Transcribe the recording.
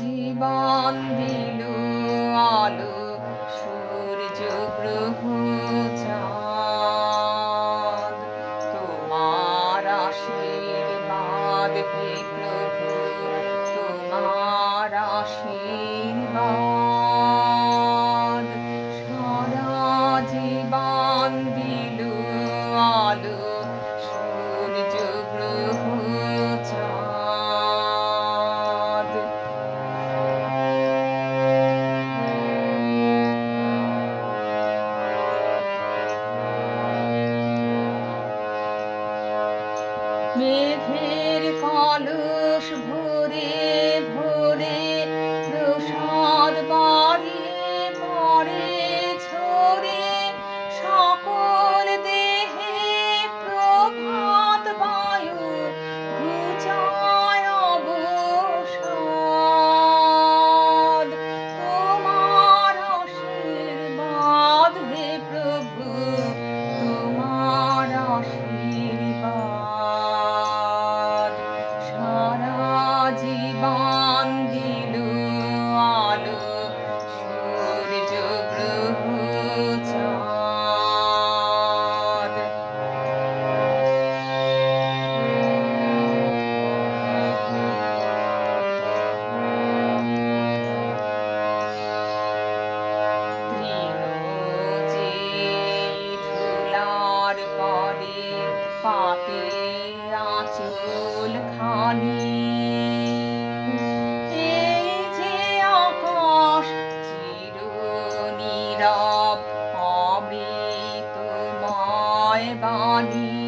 জীবন দিল আলো, সূর্য গ্রহ তোমার আশীর্বাদ হে প্রভু, তোমার আশীর্বাদ। সারা জীবন দিল আলো মেঘের কলস ভো হিন্দু আলো সূর্য গ্রহ চাঁদ। পাতে আঁচল খানি। bonnie.